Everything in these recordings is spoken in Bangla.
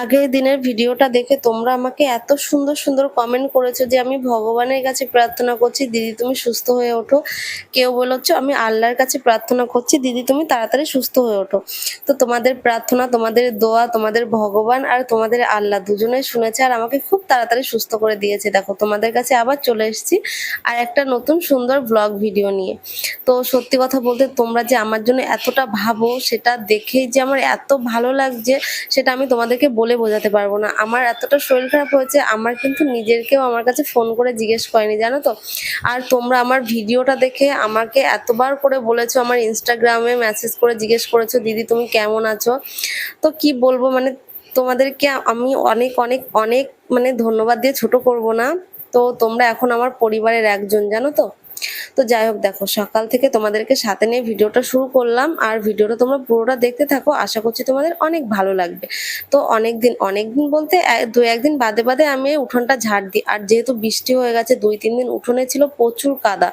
আগের দিনের ভিডিওটা দেখে তোমরা আমাকে এত সুন্দর সুন্দর কমেন্ট করেছ যে আমি ভগবানের কাছে প্রার্থনা করছি, দিদি, তুমি সুস্থ হয়ে ওঠো। কেউ বলেছ, আমি আল্লাহর কাছে প্রার্থনা করছি, দিদি, তুমি তাড়াতাড়ি সুস্থ হয়ে ওঠো। তো তোমাদের প্রার্থনা, তোমাদের দোয়া, তোমাদের ভগবান আর তোমাদের আল্লাহ দুজনে শুনেছে আর আমাকে খুব তাড়াতাড়ি সুস্থ করে দিয়েছে। দেখো, তোমাদের কাছে আবার চলে এসেছি আর একটা নতুন সুন্দর ব্লগ ভিডিও নিয়ে। তো সত্যি কথা বলতে তোমরা যে আমার জন্য এতটা ভাবো, সেটা দেখেই যে আমার এত ভালো লাগছে, সেটা আমি তোমাদেরকে বলে বোঝাতে পারব না। আমার এতটা শরীর খারাপ হয়েছে, আমার কিন্তু নিজেরকেও আমার কাছে ফোন করে জিজ্ঞেস করেনি, জানো তো? আর তোমরা আমার ভিডিওটা দেখে আমাকে এতবার করে বলেছ, আমার ইনস্টাগ্রামে মেসেজ করে জিজ্ঞেস করেছ, দিদি, তুমি কেমন আছো? তো কি বলব মানে তোমাদেরকে আমি অনেক অনেক অনেক মানে ধন্যবাদ দিয়ে ছোট করব না। তো তোমরা এখন আমার পরিবারের একজন, জানো তো? তো যাই হোক দেখো সকাল থেকে তোমাদেরকে সাথে নিয়ে ভিডিওটা শুরু করলাম। আর ভিডিওটা তোমরা পুরোটা দেখতে থাকো আশা করছি তোমাদের অনেক ভালো লাগবে। তো অনেক দিন অনেক দিন বলতে দু একদিন বাদে বাদে আমি উঠোনটা ঝাড় দিই। আর যেহেতু বৃষ্টি হয়ে গেছে দুই তিন দিন উঠোনে ছিল প্রচুর কাদা।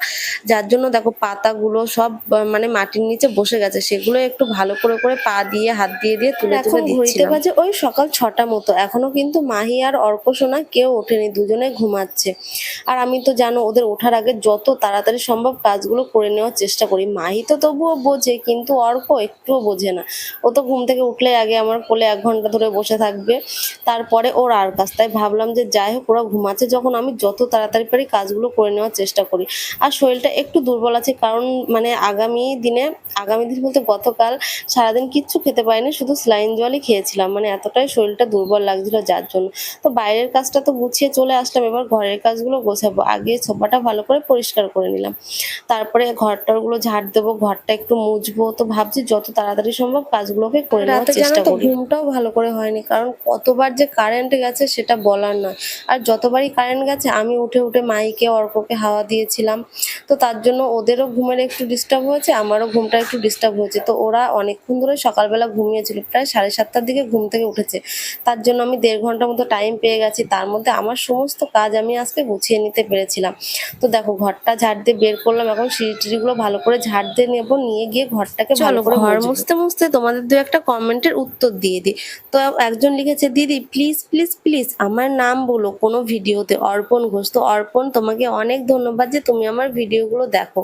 যার জন্য দেখো পাতাগুলো সব মানে মাটির নিচে বসে গেছে। সেগুলো একটু ভালো করে করে পা দিয়ে হাত দিয়ে দিয়ে তুলে তুলে দিচ্ছিলাম। বাজে ওই সকাল ছটা মতো। এখনও কিন্তু মাহি আর অর্ক সোনা কেউ ওঠেনি দুজনে ঘুমাচ্ছে। আর আমি তো জানো ওদের ওঠার আগে যত তাড়াতাড়ি সম্ভব কাজগুলো করে নেওয়ার চেষ্টা করি। মাহি তো তবুও বোঝে, কিন্তু অর্ক একটুও বোঝে না। ও তো ঘুম থেকে উঠলে আগে আমার কোলে এক ঘণ্টা ধরে বসে থাকবে, তারপরে ওর আর কাজ। তাই ভাবলাম যে যাই হোক, ওরা ঘুমাচ্ছে যখন আমি যত তাড়াতাড়ি পারি কাজগুলো করে নেওয়ার চেষ্টা করি। আর শরীরটা একটু দুর্বল আছে, কারণ মানে আগামী দিনে, আগামী দিন বলতে গতকাল সারাদিন কিচ্ছু খেতে পারিনি, শুধু স্লাইন জলই খেয়েছিলাম। মানে এতটাই শরীরটা দুর্বল লাগছিল যার জন্য। তো বাইরের কাজটা তো গুছিয়ে চলে আসলাম, এবার ঘরের কাজগুলো গোছাবো। আগে সোফাটা ভালো করে পরিষ্কার করে নিলাম। তারপরে ঘরটারগুলো ঝাড় দেবো ঘরটা একটু মুছবো তো ভাবছি যত তাড়াতাড়ি সম্ভব কাজগুলোকে করে নেওয়ার চেষ্টা করি। ঘুমটাও ভালো করে হয়নি কারণ কতবার যে কারেন্ট গেছে সেটা বলার নয়। আর যতবারই কারেন্ট গেছে আমি উঠে উঠে মাইকে অর্ককে হাওয়া দিয়েছিলাম। তো তার জন্য ওদেরও ঘুমের একটু ডিস্টার্ব হয়েছে আমারও ঘুমটা একটু ডিস্টার্ব হয়েছে। তো ওরা অনেকক্ষণ ধরে সকালবেলা ঘুমিয়েছিল প্রায় সাড়ে সাতটার দিকে ঘুম থেকে উঠেছে। তার জন্য আমি দেড় ঘণ্টার মতো টাইম পেয়ে গেছি। তার মধ্যে আমার সমস্ত কাজ আমি আজকে গুছিয়ে নিতে পেরেছিলাম। তো দেখো ঘরটা ঝাড় দিয়ে বের করলাম এখন সিঁড়ি টিড়িগুলো ভালো করে ঝাড় দিয়ে নেব নিয়ে গিয়ে ঘরটাকে ভালো করে ঘর ঘর মুছতে মুছতে তোমাদের দু একটা কমেন্টের উত্তর দিয়ে দিই। তো একজন লিখেছে দিদি প্লিজ প্লিজ প্লিজ আমার নাম বলো কোনো ভিডিওতে অর্পণ ঘোষ। তো অর্পণ তোমাকে অনেক ধন্যবাদ যে তুমি আমার ভিডিওগুলো দেখো।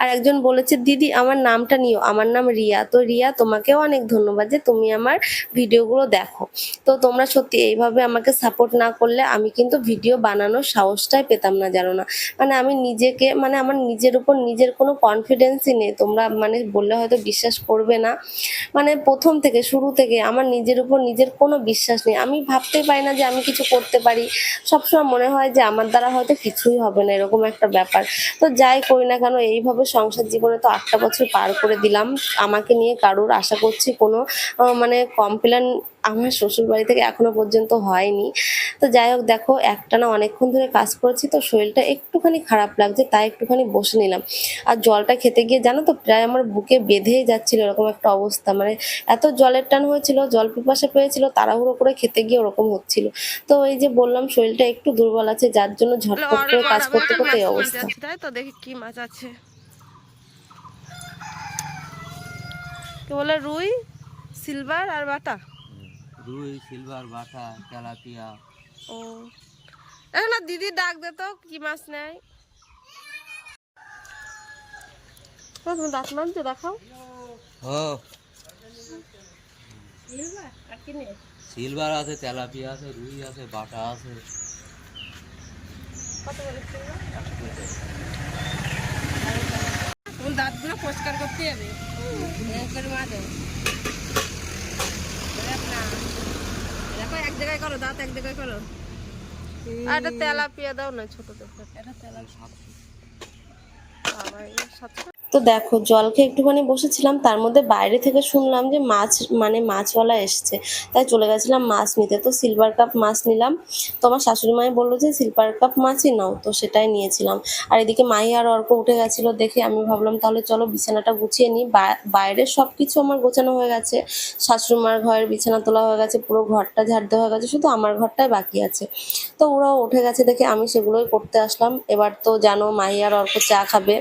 আর একজন বলেছে দিদি আমার নামটা নিও আমার নাম রিয়া। তো রিয়া তোমাকেও অনেক ধন্যবাদ যে তুমি আমার ভিডিওগুলো দেখো। তো তোমরা সত্যি এইভাবে আমাকে সাপোর্ট না করলে আমি কিন্তু ভিডিও বানানোর সাহসটাই পেতাম না জানো না। মানে আমি নিজেকে মানে আমার নিজের উপর নিজের কোনো কনফিডেন্সই নেই। তোমরা মানে বললে হয়তো বিশ্বাস করবে না। মানে প্রথম থেকে, শুরু থেকে আমার নিজের উপর নিজের কোনো বিশ্বাস নেই। আমি ভাবতেই পারি না যে আমি কিছু করতে পারি। সবসময় মনে হয় যে আমার দ্বারা হয়তো কিছুই হবে না, এরকম একটা ব্যাপার। তো যাই করি না কেন, এইভাবে সংসার জীবনে তো আটটা বছর পার করে দিলাম। আমাকে নিয়ে কারোর আশা করছি কোনো মানে কমপ্লেন আমার শ্বশুর বাড়ি থেকে এখনও পর্যন্ত হয়নি। তো যাই হোক দেখো একটানা অনেকক্ষণ ধরে কাজ করেছি তো শরীরটা একটুখানি খারাপ লাগছে তাই একটুখানি বসে নিলাম। আর জলটা খেতে গিয়ে জানো তো প্রায় আমার বুকে বেঁধেই যাচ্ছিল এরকম একটা অবস্থা। মানে এত জলের টান হয়েছিল জল পিপাসা পেয়েছিল তাড়াহুড়ো করে খেতে গিয়ে ওরকম হচ্ছিল। তো এই যে বললাম শরীরটা একটু দুর্বল আছে যার জন্য ঝটপট করে কাজ করতে করতে এই অবস্থা। তাই তো দেখি কি মাছ আছে। কি বলে রুই সিলভার আর বাটা? রুই সিলভার বাটা তেলাপিয়া। ও। এখন দিদি ডাক দে তো কি মাছ নেয়? তুমি দাঁত মানছো দেখাও। ও। সিলভার আছে তেলাপিয়া আছে রুই আছে বাটা আছে। দাঁতগুলো পরিষ্কার করতে হবে দেখো এক জায়গায় করো দাঁত এক জায়গায় করো। আর এটা তেলাপিয়া দাও না ছোট দেখো এটা তেলাপিয়া। সাতশো তো দেখো, জল খেয়ে একটুখানি বসেছিলাম, তার মধ্যে বাইরে থেকে শুনলাম যে মাছ মানে মাছওয়ালা এসছে। তাই চলে গেছিলাম মাছ নিতে। তো সিলভার কাপ মাছ নিলাম। তো আমার শাশুড়ি মাই বলল যে সিলভার কাপ মাছই নাও। তো সেটাই নিয়েছিলাম। আর এদিকে মাই আর অর্ক উঠে গেছিল দেখে আমি ভাবলাম, তাহলে চলো বিছানাটা গুছিয়ে নিই। বাইরের সব কিছু আমার গোছানো হয়ে গেছে। শাশুড়ি মার ঘরের বিছানা তোলা হয়ে গেছে, পুরো ঘরটা ঝাড় দেওয়া হয়ে গেছে, শুধু আমার ঘরটাই বাকি আছে। তো ওরাও উঠে গেছে দেখে আমি সেগুলোই করতে আসলাম। এবার তো জানো মাহি আর অর্ক চা খাবে।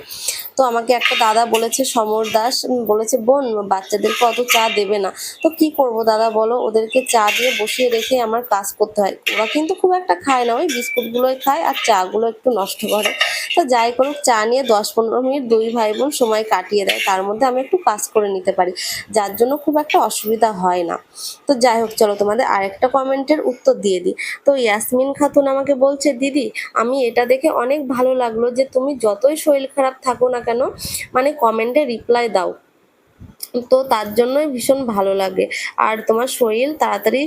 তো আমাকে একটা দাদা বলেছে সমর দাস বলেছে, বোন, বাচ্চাদেরকে অত চা দেবে না। তো কি করব দাদা বলো? ওদেরকে চা দিয়ে বসিয়ে রেখে আমার কাজ করতে হয়। ওরা কিন্তু খুব একটা খায় না, ওই বিস্কুটগুলোই খায় আর চাগুলো একটু নষ্ট করে। তো যাই করুক, চা নিয়ে দশ পনেরো মিনিট দুই ভাই বোন সময় কাটিয়ে দেয়। তার মধ্যে আমি একটু কাজ করে নিতে পারি, যার জন্য খুব একটা অসুবিধা হয় না। তো যাই হোক, চলো তোমাদের আরেকটা কমেন্টের উত্তর দিয়ে দিই। তো ইয়াসমিন খাতুন আমাকে বলছে, দিদি, আমি এটা দেখে অনেক ভালো লাগল যে তুমি যতই শরীর খারাপ থাকো না কেন মানে কমেন্টে রিপ্লাই দাও। তো তার জন্যই ভীষণ ভালো লাগে। আর তোমার শরীর তাড়াতাড়ি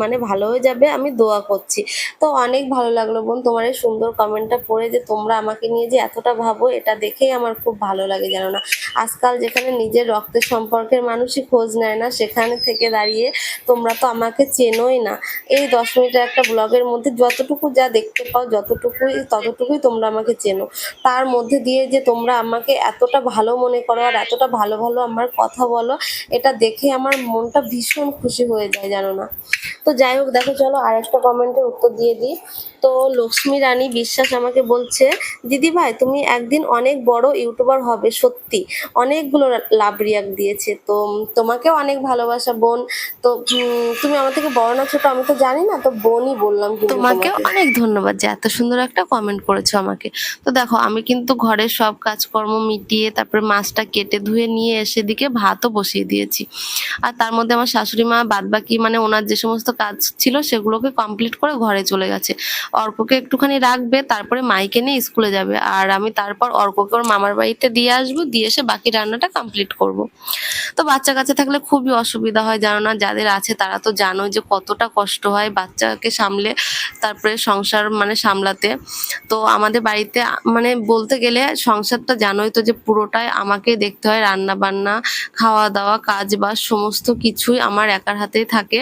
মানে ভালো হয়ে যাবে, আমি দোয়া করছি। তো অনেক ভালো লাগল বোন, তোমার এই সুন্দর কমেন্টটা পড়ে যে তোমরা আমাকে নিয়ে যে এতটা ভাবো, এটা দেখেই আমার খুব ভালো লাগে জানো না। আজকাল যেখানে নিজের রক্তের সম্পর্কের মানুষই খোঁজ নেয় না, সেখানে থেকে দাঁড়িয়ে তোমরা তো আমাকে চেনোই না। এই দশ মিনিটের একটা ব্লগের মধ্যে যতটুকু যা দেখতে পাও, যতটুকুই, ততটুকুই তোমরা আমাকে চেনো। তার মধ্যে দিয়ে যে তোমরা আমাকে এতটা ভালো মনে করো আর এতটা ভালো ভালো আমার কথা বলো, এটা দেখে আমার মনটা ভীষণ খুশি হয়ে যায়, জানো না। তো যাই হোক, দেখো, চলো আরেকটা কমেন্টের উত্তর দিয়ে দিই। তো লক্ষ্মী রানী বিশ্বাস আমাকে বলছে, দিদি ভাই, তুমি একদিন অনেক বড় ইউটিউবার হবে, সত্যি। অনেকগুলো লাভ রিয়াক্ট দিয়েছে। তো তোমাকেও অনেক ভালোবাসা, বোন। তো তুমি আমার থেকে বড় না, ছোট, আমি তো জানি না, তো বোনই বললাম তোমাকে। অনেক ধন্যবাদ যে এত সুন্দর একটা কমেন্ট করেছ আমাকে। তো দেখো, আমি কিন্তু ঘরের সব কাজকর্ম মিটিয়ে তারপরে মাছটা কেটে ধুয়ে নিয়ে এসে দিকে ভাতও বসিয়ে দিয়েছি। আর তার মধ্যে আমার শাশুড়ি মা বাদ বাকি মানে ওনার যে সমস্ত কাজ ছিল সেগুলোকে কমপ্লিট করে ঘরে চলে গেছে। অর্ককে একটুখানি রাখবে, তারপরে মাইকে নিয়ে স্কুলে যাবে। আর আমি তারপর অর্ককে ওর মামার বাড়িতে দিয়ে আসব, দিয়ে এসে বাকি রান্নাটা কমপ্লিট করব। তো বাচ্চা কাচ্চা থাকলে খুবই অসুবিধা হয়, জানো না, যাদের আছে তারা তো জানো যে কতটা কষ্ট হয় বাচ্চাকে সামলে তারপরে সংসার মানে সামলাতে। তো আমাদের বাড়িতে মানে বলতে গেলে সংসারটা জানোই তো যে পুরোটাই আমাকে দেখতে হয় রান্না বান্না খাওয়া দাওয়া কাজ বাজ সমস্ত কিছুই আমার একার হাতেই থাকে।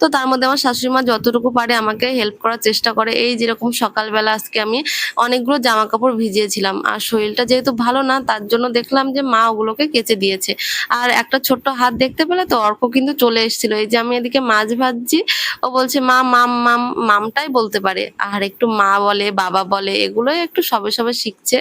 তো তার মধ্যে আমার শাশুড়ি মা যতটুকু পারে আমাকে হেল্প করার চেষ্টা করে। এই যেরকম সকালবেলা আজকে আমি অনেকগুলো জামা কাপড় ভিজিয়েছিলাম। আর শরীরটা যেহেতু ভালো না, তার জন্য দেখলাম যে মা ওগুলোকে কেচে দিয়েছে। আর একটা ছোট্ট হাত দেখতে পেলে তো অর্ক কিন্তু চলে এসেছিল। এই যে আমি এদিকে মাছ ভাজছি, ও বলছে, মা, মাম মাম, মামটাই বলতে পারে। আর একটু মা বলে, বাবা বলে, এগুলোই একটু সবে সবে শিখছে।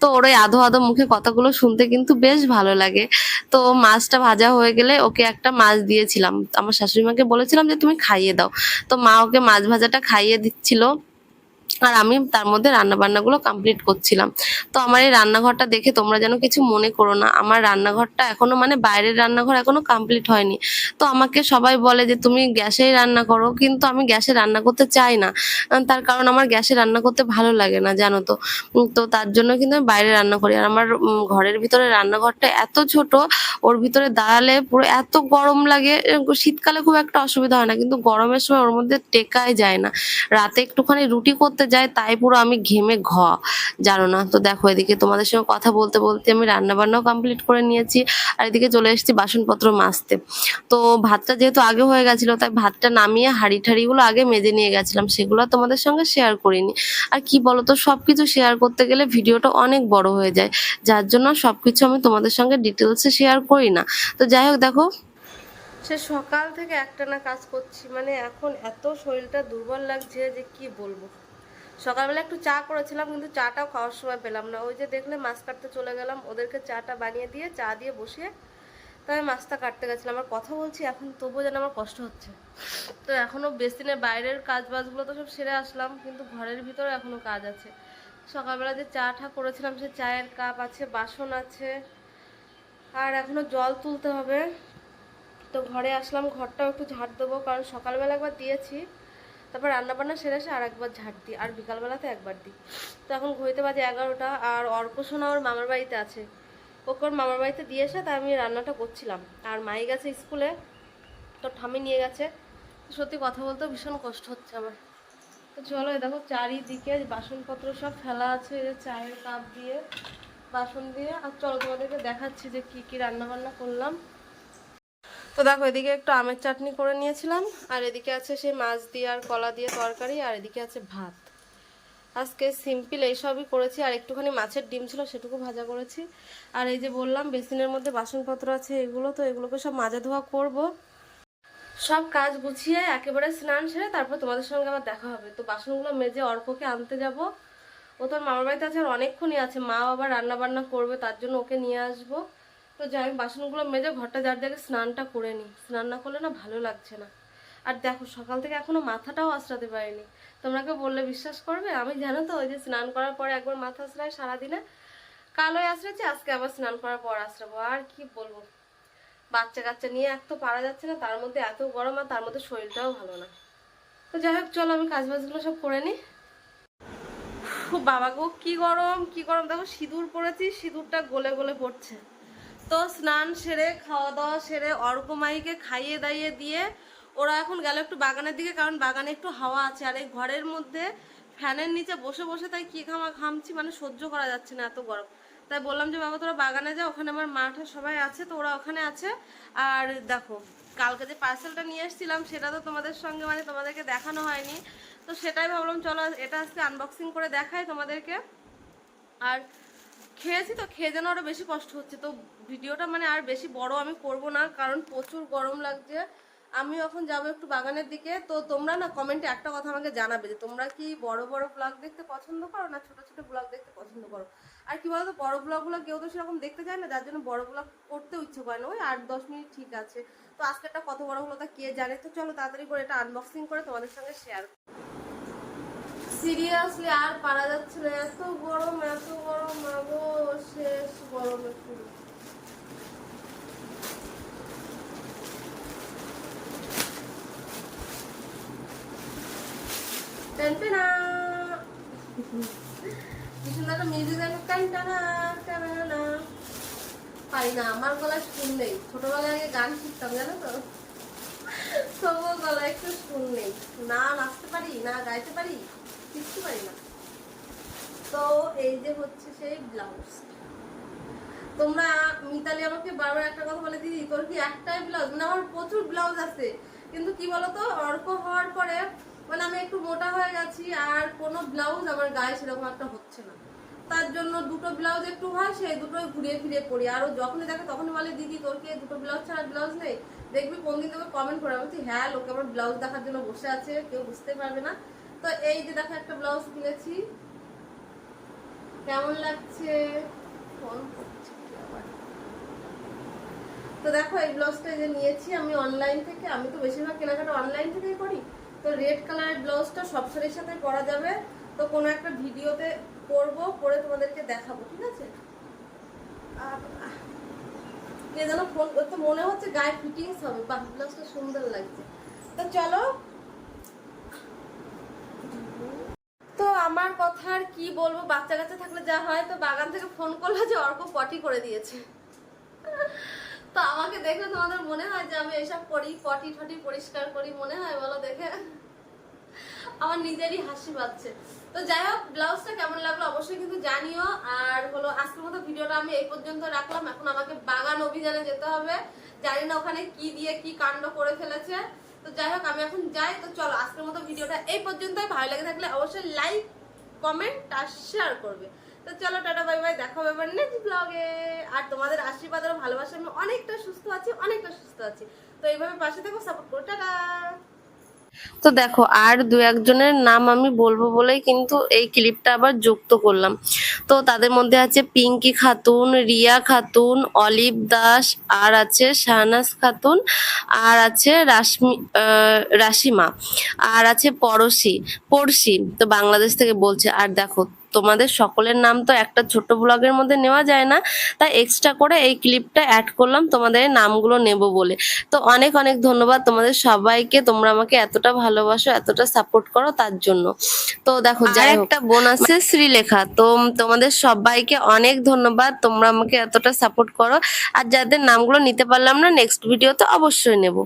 তো ওর ওই আধো আধো মুখে কথাগুলো শুনতে কিন্তু বেশ ভালো লাগে। তো মাছটা ভাজা হয়ে গেলে ওকে একটা মাছ দিয়েছিলাম। আমার শাশুড়ি মাকে বলেছিলাম যে, তুমি খাইয়ে দাও। তো মা ওকে মাছ ভাজাটা খাইয়ে দিচ্ছিল। আর আমি তার মধ্যে রান্না বান্নাগুলো কমপ্লিট করছিলাম। তো আমার এই রান্নাঘরটা দেখে তোমরা যেন কিছু মনে করো না। আমার রান্নাঘরটা এখনও মানে বাইরের রান্নাঘর এখনও কমপ্লিট হয়নি। তো আমাকে সবাই বলে যে, তুমি গ্যাসেই রান্না করো। কিন্তু আমি গ্যাসে রান্না করতে চাই না। তার কারণ আমার গ্যাসে রান্না করতে ভালো লাগে না, জানো তো। তো তার জন্য কিন্তু আমি বাইরে রান্না করি। আর আমার ঘরের ভিতরে রান্নাঘরটা এত ছোট, ওর ভিতরে দাঁড়ালে পুরো এত গরম লাগে। শীতকালে খুব একটা অসুবিধা হয় না, কিন্তু গরমের সময় ওর মধ্যে টেকাই যায় না। রাতে একটুখানি রুটি করতে যাই তাই পুরো আমি ঘেমে ঘ। জানো না? তো দেখো এদিকে তোমাদের সঙ্গে কথা বলতে বলতে আমি রান্না বান্নাও কমপ্লিট করে নিয়েছি, আর এদিকে চলে এসেছি বাসনপত্র মাজতে। তো ভাতটা যেহেতু আগে হয়ে গেছিল, তাই ভাতটা নামিয়ে হাঁড়ি ঠাড়িগুলো আগে মেজে নিয়ে গেছিলাম, সেগুলো তোমাদের সঙ্গে শেয়ার করিনি। আর কি বলতো, সবকিছু শেয়ার করতে গেলে ভিডিওটা অনেক বড় হয়ে যায়, যার জন্য সবকিছু আমি তোমাদের সঙ্গে ডিটেলসে শেয়ার করি না। তো যাই হোক দেখো। সে সকাল থেকে একটানা কাজ করছি মানে এখন এত শরীরটা দুর্বল লাগছে যে কি বলব? সকালবেলা একটু চা করেছিলাম, কিন্তু চাটাও খাওয়ার সময় পেলাম না। ওই যে দেখলে মাছ কাটতে চলে গেলাম, ওদেরকে চাটা বানিয়ে দিয়ে, চা দিয়ে বসিয়ে তাই মাছটা কাটতে গেছিলাম আর কথা বলছি, এখন তবুও যেন আমার কষ্ট হচ্ছে। তো এখনও বেসিনের বাইরের কাজ বাজগুলো তো সব সেরে আসলাম, কিন্তু ঘরের ভিতরে এখনও কাজ আছে। সকালবেলা যে চা টা করেছিলাম, সে চায়ের কাপ আছে, বাসন আছে, আর এখনও জল তুলতে হবে। তো ঘরে আসলাম, ঘরটাও একটু ঝাড় দেবো, কারণ সকালবেলা একবার দিয়েছি। তারপর রান্না বান্না সেরে এসে আর একবার ঝাড় দিই, আর বিকালবেলাতে একবার দিই। তো এখন ঘড়িতে বাজে এগারোটা, আর অর্ক সোনা ওর মামার বাড়িতে আছে। ওকে ওর মামার বাড়িতে দিয়ে এসে তাই আমি রান্নাটা করছিলাম। আর মাই গেছে স্কুলে, তো ঠামি নিয়ে গেছে। সত্যি কথা বলতেও ভীষণ কষ্ট হচ্ছে আমার। তো চলো দেখো চারিদিকে বাসনপত্র সব ফেলা আছে চায়ের কাপ দিয়ে, বাসন দিয়ে। আর চলো তোমাদেরকে দেখাচ্ছি যে কি কি রান্না বান্না করলাম। তো দেখো, এদিকে একটু আমের চাটনি করে নিয়েছিলাম, আর এদিকে আছে সেই মাছ দিয়ে আর কলা দিয়ে তরকারি, আর এদিকে আছে ভাত। আজকে সিম্পল এইসবই করেছি, আর একটুখানি মাছের ডিম ছিল সেটুকু ভাজা করেছি। আর এই যে বললাম, বেসিনের মধ্যে বাসনপত্র আছে এগুলো, তো এগুলোকে সব মাজা ধোয়া করব। সব কাজ গুছিয়ে একেবারে স্নান সেরে তারপর তোমাদের সঙ্গে আবার দেখা হবে। তো বাসনগুলো মেজে অর্ককে আনতে যাব। ও তোর মামার বাড়িতে আছে আর অনেকক্ষণই আছে, মা আবার রান্না বান্না করবে, তার জন্য ওকে নিয়ে আসব। তো যাই বাসনগুলো মেজে ঘরটা যার দেখে স্নানটা করে নিই। স্নান না করলে না ভালো লাগছে না। আর দেখো, সকাল থেকে এখনও মাথাটাও আশ্রাতে পারিনি। তোমরাকে বললে বিশ্বাস করবে? আমি জানো তো, ওই যে স্নান করার পরে একবার মাথা আশ্রায় সারাদিনে। কালোই আশ্রেছি আজকে আবার স্নান করার পর আশ্রাবো আর কি বলব? বাচ্চা কাচ্চা নিয়ে এক তো পারা যাচ্ছে না, তার মধ্যে এত গরম আর তার মধ্যে শরীরটাও ভালো না। তো যাই হোক, চলো আমি কাজ বাজগুলো সব করে নিই। বাবা গো, কি গরম কি গরম। দেখো, সিঁদুর পরেছি, সিঁদুরটা গলে গলে পড়ছে। তো স্নান সেরে খাওয়া দাওয়া সেরে অর্কমাইকে খাইয়ে দাইয়ে দিয়ে ওরা এখন গেল একটু বাগানের দিকে, কারণ বাগানে একটু হাওয়া আছে। আর এই ঘরের মধ্যে ফ্যানের নিচে বসে বসে তাই কি ঘামা ঘামছি মানে সহ্য করা যাচ্ছে না এত গরম। তাই বললাম যে, বাবা, তোরা বাগানে যা, ওখানে আমার মাঠে সবাই আছে, তো ওরা ওখানে আছে। আর দেখো, কালকে যে পার্সেলটা নিয়ে এসেছিলাম, সেটা তো তোমাদের সঙ্গে মানে তোমাদেরকে দেখানো হয়নি। তো সেটাই ভাবলাম, চলো এটা আজকে আনবক্সিং করে দেখাই তোমাদেরকে। আর খেয়েছি তো, খেয়ে যেন আরও বেশি কষ্ট হচ্ছে। তো ভিডিওটা মানে আর বেশি বড় আমি করব না, কারণ প্রচুর গরম লাগছে। আমি এখন যাব একটু বাগানের দিকে। তো তোমরা না কমেন্টে একটা কথা আমাকে জানাবে যে, তোমরা কি বড় বড় ব্লগ দেখতে পছন্দ করো না ছোট ছোট ব্লগ দেখতে পছন্দ করো? আর কি বলতো, বড় ব্লগগুলো কেউ তো সেরকম দেখতে চায় না, যার জন্য বড় ব্লগ করতেও ইচ্ছে করে না। ওই আট দশ মিনিট ঠিক আছে। তো আজকেরটা কত বড় হলো তা কে জানে? তো চলো তাড়াতাড়ি করে এটা আনবক্সিং করে তোমাদের সঙ্গে শেয়ার সিরিয়াসলি আর পারা যাচ্ছে না। এত গরম এত গরম আগো শেষ গরমে পুরো না, আমার গলায় সুর নেই। ছোটবেলায় আগে গান শিখতাম, জানো তো? তবুও গলায় একটু সুর নেই। না নাচতে পারি, না গাইতে পারি। কিচ্ছু পারি না। তো এই যে হচ্ছে সেই ব্লাউজ তোমরা মিতালি আমাকে বারবার একটা কথা বলে, দিদি, তোর কি একটাই ব্লাউজ মানে আমার প্রচুর ব্লাউজ আছে। কিন্তু কি বলতো, অর্ক হওয়ার পরে মানে আমি একটু মোটা হয়ে গেছি আর কোনো ব্লাউজ আমার গায়ে সেরকম একটা হচ্ছে না। তার জন্য দুটো ব্লাউজ একটু হয়, সেই দুটোই ঘুরিয়ে ফিরিয়ে পরি। আর যখনই দেখে তখনই বলে, দিদি, তোর কি দুটো ব্লাউজ ছাড়া ব্লাউজ নেই? দেখবি কোনদিন তোকে কমেন্ট করে বলছি হ্যাঁ লোকে আমার ব্লাউজ দেখার জন্য বসে আছে, কেউ বুঝতে পারবে না। তো এই যে দেখো একটা ব্লাউজ কিনেছি কেমন লাগছে? তো দেখো, এই ব্লাউজটা যে নিয়েছি আমি অনলাইন থেকে। আমি তো বেশিরভাগ কেনাকাটা অনলাইন থেকেই করি। তো রেড কালারের ব্লাউজটা সব শাড়ির সাথে পরা যাবে। তো কোনো একটা ভিডিওতে করব, করে তোমাদেরকে দেখাবো, ঠিক আছে? আর কে যেন ফোন ওর তো মনে হচ্ছে গায়ে ফিটিংস হবে। বাহ, ব্লাউজটা সুন্দর লাগছে। তো চলো তো আমার কথা আর কি বলব? বাচ্চা কাচ্চা থাকলে যা হয়, তো বাগান থেকে ফোন করল যে অর্ক পটি করে দিয়েছে। তো আমাকে দেখে তোমাদের মনে হয় যে আমি এসব করি পটি টটি পরিষ্কার করি মনে হয়? বলো দেখে। আমার নিজেরই হাসি পাচ্ছে। তো যাই হোক, ব্লাউজটা কেমন লাগল অবশ্যই কিন্তু জানিও। আর হলো, আজকের মতো ভিডিওটা আমি এই পর্যন্ত রাখলাম। এখন আমাকে বাগান অভিযানে যেতে হবে। জানি না ওখানে কি দিয়ে কি কাণ্ড করে ফেলেছে। তো যাই হোক, আমি এখন যাই, তো চলো, আজকের মতো ভিডিওটা এই পর্যন্তই। ভালো লাগে থাকলে অবশ্যই লাইক কমেন্ট আর শেয়ার করবে। তো চলো, টাটা বাই বাই দেখা হবে এবার নেক্সট ব্লগে আর তোমাদের আশীর্বাদ আর ভালোবাসা, আমি অনেকটা সুস্থ আছি, অনেকটা সুস্থ আছি। তো এইভাবে পাশে থেকো সাপোর্ট করো, টাটা। তো দেখো, আর দু একজনের নাম আমি বলব বলেই কিন্তু এই ক্লিপটা আবার যুক্ত করলাম। তো তাদের মধ্যে আছে পিঙ্কি খাতুন, রিয়া খাতুন, অলিভ দাস, আর আছে শাহনাজ খাতুন, আর আছে রাশমি রাশিমা, আর আছে পড়শি পড়শি তো বাংলাদেশ থেকে বলছে। আর দেখো তোমাদের সকলের নাম তো একটা ছোট ব্লগের মধ্যে নেওয়া যায় না। তাই এক্সট্রা করে এই ক্লিপটা অ্যাড করলাম তোমাদের নামগুলো নেব বলে। তো অনেক অনেক ধন্যবাদ তোমাদের সবাইকে তোমরা আমাকে এতটা ভালোবাসো এতটা সাপোর্ট করো তার জন্য। তো দেখো যাই একটা বোন আছে শ্রীলেখা। তো তোমাদের সবাইকে অনেক ধন্যবাদ তোমরা আমাকে এতটা সাপোর্ট করো। আর যাদের নামগুলো নিতে পারলাম না নেক্সট ভিডিওতে অবশ্যই নেব।